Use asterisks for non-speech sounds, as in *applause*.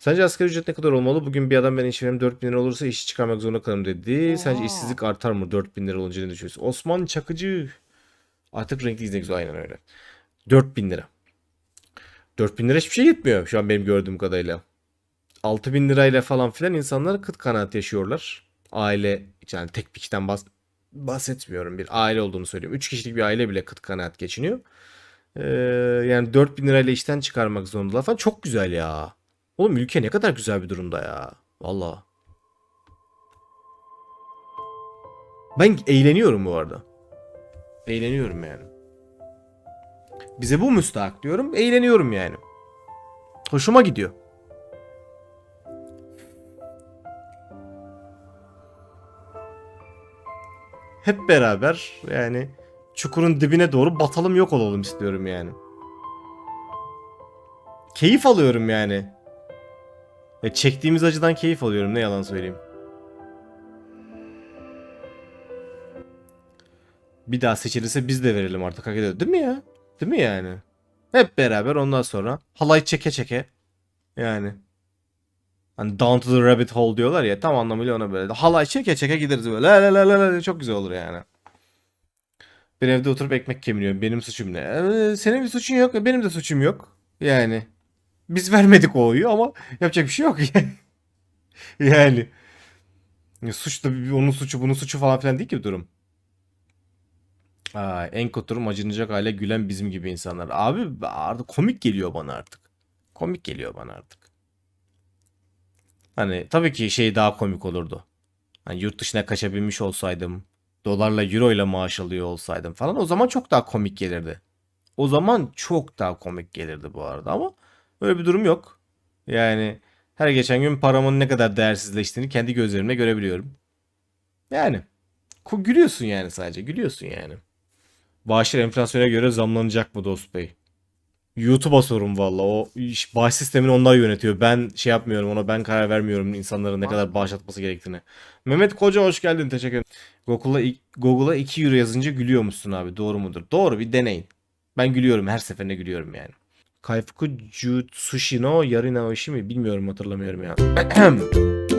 Sence asgari ücret ne kadar olmalı? Bugün bir adam benim işverenim 4000 lira olursa işi çıkarmak zorunda kalırım dedi. Sence Oha. işsizlik artar mı 4000 lira olunca ne düşünüyorsun? Osman Çakıcı. Artık renkli izleyici aynen öyle. 4000 lira. 4000 lira hiçbir şey yetmiyor şu an benim gördüğüm kadarıyla. 6000 lirayla falan filan insanlar kıt kanaat yaşıyorlar. Aile yani tek bir kişiden bahs- bahsetmiyorum. Bir aile olduğunu söylüyorum. 3 kişilik bir aile bile kıt kanaat geçiniyor. Ee, yani 4000 lirayla işten çıkarmak zorundalar falan. Çok güzel ya. Oğlum ülke ne kadar güzel bir durumda ya. Valla. Ben eğleniyorum bu arada. Eğleniyorum yani. Bize bu müstahak diyorum. Eğleniyorum yani. Hoşuma gidiyor. Hep beraber yani çukurun dibine doğru batalım yok olalım istiyorum yani. Keyif alıyorum yani. Ya çektiğimiz acıdan keyif alıyorum ne yalan söyleyeyim. Bir daha seçilirse biz de verelim artık hak ediyor. Değil mi ya? Değil mi yani? Hep beraber ondan sonra halay çeke çeke yani. Hani down to the rabbit hole diyorlar ya tam anlamıyla ona böyle. Halay çeke çeke gideriz böyle. La la la la çok güzel olur yani. Ben evde oturup ekmek kemiriyorum. Benim suçum ne? Ee, senin bir suçun yok. Benim de suçum yok. Yani. Biz vermedik o oyu ama yapacak bir şey yok yani. *laughs* yani. Ya Suç da onun suçu bunun suçu falan filan değil ki durum. Aa, en kötü durum acınacak hale gülen bizim gibi insanlar. Abi artık komik geliyor bana artık. Komik geliyor bana artık. Hani tabii ki şey daha komik olurdu. Hani yurt dışına kaçabilmiş olsaydım, dolarla euro ile maaş alıyor olsaydım falan o zaman çok daha komik gelirdi. O zaman çok daha komik gelirdi bu arada ama öyle bir durum yok. Yani her geçen gün paramın ne kadar değersizleştiğini kendi gözlerimle görebiliyorum. Yani gülüyorsun yani sadece gülüyorsun yani. Bağışlar enflasyona göre zamlanacak mı dost bey? YouTube'a sorun valla. O iş, bağış sistemini onlar yönetiyor. Ben şey yapmıyorum ona ben karar vermiyorum insanların ne kadar bağışlatması gerektiğini. Mehmet Koca hoş geldin teşekkür ederim. Google'a Google'a 2 euro yazınca gülüyor musun abi? Doğru mudur? Doğru bir deneyin. Ben gülüyorum her seferinde gülüyorum yani. Kaifuku Jutsushi no Yarina Oishi mi? Bilmiyorum hatırlamıyorum ya. *clears throat* *clears throat*